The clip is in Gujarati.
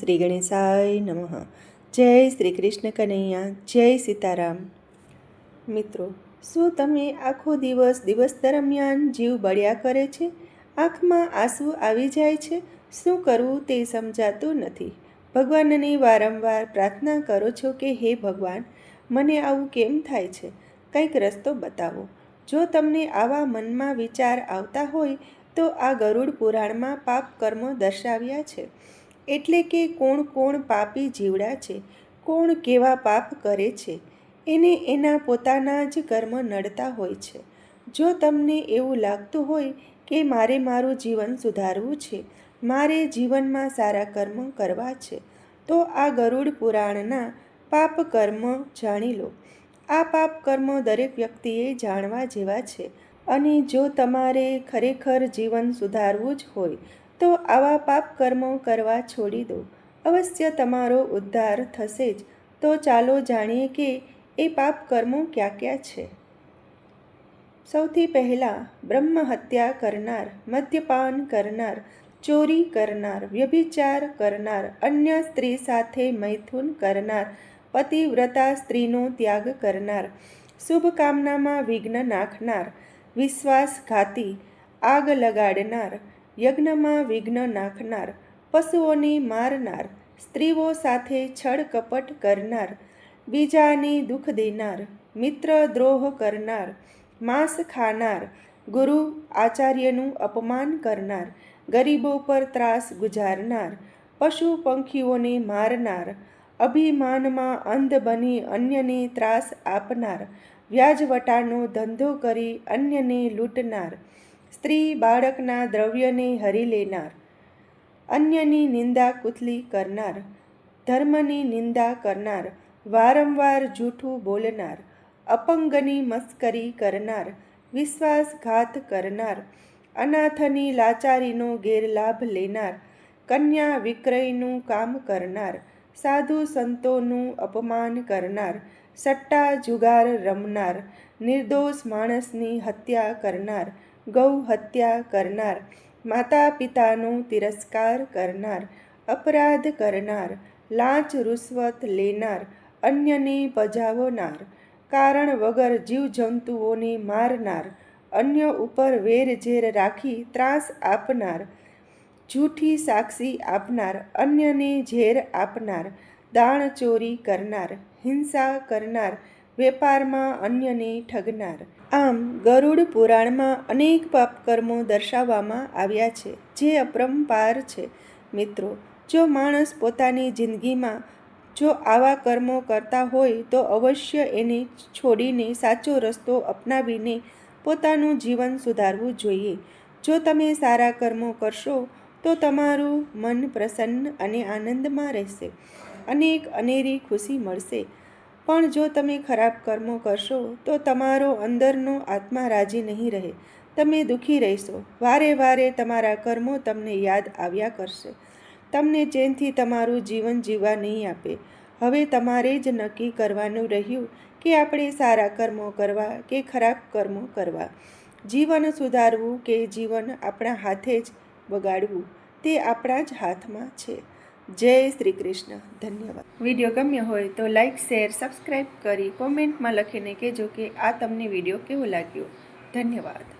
શ્રી ગણેશાય નમઃ. જય શ્રી કૃષ્ણ કનૈયા, જય સીતારામ. મિત્રો, શું તમે આખો દિવસ દિવસ દરમિયાન જીવ બળ્યા કરે છે? આંખમાં આંસુ આવી જાય છે? શું કરવું તે સમજાતું નથી? ભગવાનને વારંવાર પ્રાર્થના કરો છો કે હે ભગવાન, મને આવું કેમ થાય છે? કંઈક રસ્તો બતાવો. જો તમને આવા મનમાં વિચાર આવતા હોય તો આ ગરુડ પુરાણમાં પાપ કર્મો દર્શાવ્યા છે. એટલે કે કોણ કોણ પાપી જીવડા છે, કોણ કેવા પાપ કરે છે, એને એના પોતાના જ કર્મ નડતા હોય છે. જો તમને એવું લાગતું હોય કે મારે મારું જીવન સુધારવું છે, મારે જીવનમાં સારા કર્મ કરવા છે, તો આ ગરુડ પુરાણના પાપ કર્મ જાણી લો. આ પાપ કર્મ દરેક વ્યક્તિએ જાણવા જેવા છે. અને જો તમારે ખરેખર જીવન સુધારવું જ હોય, તો આવા પાપ કર્મો કરવા છોડી દો. અવશ્ય તમારો ઉદ્ધાર થશે જ. તો ચાલો જાણીએ કે એ પાપ કર્મો ક્યાં ક્યાં છે. સૌથી પહેલાં બ્રહ્મ હત્યા કરનાર, મદ્યપાન કરનાર, ચોરી કરનાર, વ્યભિચાર કરનાર, અન્ય સ્ત્રી સાથે મૈથુન કરનાર, પતિવ્રતા સ્ત્રીનો ત્યાગ કરનાર, શુભકામનામાં વિઘ્ન નાખનાર વિશ્વાસઘાતી આગ લગાડનાર, યજ્ઞમાં વિઘ્ન નાખનાર, પશુઓને મારનાર, સ્ત્રીઓ સાથે છળ કપટ કરનાર, બીજાને દુઃખ દેનાર, મિત્ર દ્રોહ કરનાર, માંસ ખાનાર, ગુરુ આચાર્યનું અપમાન કરનાર, ગરીબો પર ત્રાસ ગુજારનાર, પશુ પંખીઓને મારનાર, અભિમાનમાં અંધ બની અન્યને ત્રાસ આપનાર વ્યાજવટાનો ધંધો કરી અન્યને લૂંટનાર. સ્ત્રી બાળકના દ્રવ્યને હરી લેનાર. અન્યની નિંદા કુથલી કરનાર. ધર્મની નિંદા કરનાર. વારંવાર જૂઠું બોલનાર. અપંગની મસ્કરી કરનાર. વિશ્વાસઘાત કરનાર. અનાથની લાચારીનો ગેરલાભ લેનાર. કન્યા વિક્રયનું કામ કરનાર. સાધુ સંતોનું અપમાન કરનાર, સટ્ટા જુગાર રમનાર, નિર્દોષ માણસની હત્યા કરનાર, ગૌ હત્યા કરનાર માતા પિતાનો તિરસ્કાર કરનાર, અપરાધ કરનાર, લાંચ રૂશ્વત લેનાર, અન્યને પજાવનાર કારણ વગર જીવજંતુઓને મારનાર, અન્ય ઉપર વેરઝેર રાખી ત્રાસ આપનાર જૂઠી સાક્ષી આપનાર, અન્યને ઝેર આપનાર, દાણ ચોરી કરનાર, હિંસા કરનાર, વેપારમાં અન્યને ઠગનાર. આમ ગરુડ પુરાણમાં અનેક પાપકર્મો દર્શાવવામાં આવ્યા છે, જે અપરંપાર છે. મિત્રો, જો માણસ પોતાની જિંદગીમાં જો આવા કર્મો કરતા હોય, તો અવશ્ય એને છોડીને સાચો રસ્તો અપનાવીને પોતાનું જીવન સુધારવું જોઈએ. જો તમે સારા કર્મો કરશો તો તમારું મન પ્રસન્ન અને આનંદમાં રહેશે. અને એક અનેરી ખુશી મળશે. પણ જો તમે ખરાબ કર્મો કરશો, તો તમારો અંદરનો આત્મા રાજી નહીં રહે. તમે દુઃખી રહેશો. વારે વારે તમારા કર્મો તમને યાદ આવ્યા કરશે. તમને ચેનથી તમારું જીવન જીવવા નહીં આપે. હવે તમારે જ નક્કી કરવાનું રહ્યું કે આપણે સારા કર્મો કરવા કે ખરાબ કર્મો કરવા. જીવન સુધારવું કે જીવન આપણા હાથે જ બગાડવું તે આપણા જ હાથમાં છે. જય શ્રી કૃષ્ણ. ધન્યવાદ. વીડિયો ગમ્યો હોય તો લાઈક, શેર સબસ્ક્રાઈબ કરી કોમેન્ટમાં લખીને કહેજો કે આ તમને વીડિયો કેવો લાગ્યો. ધન્યવાદ.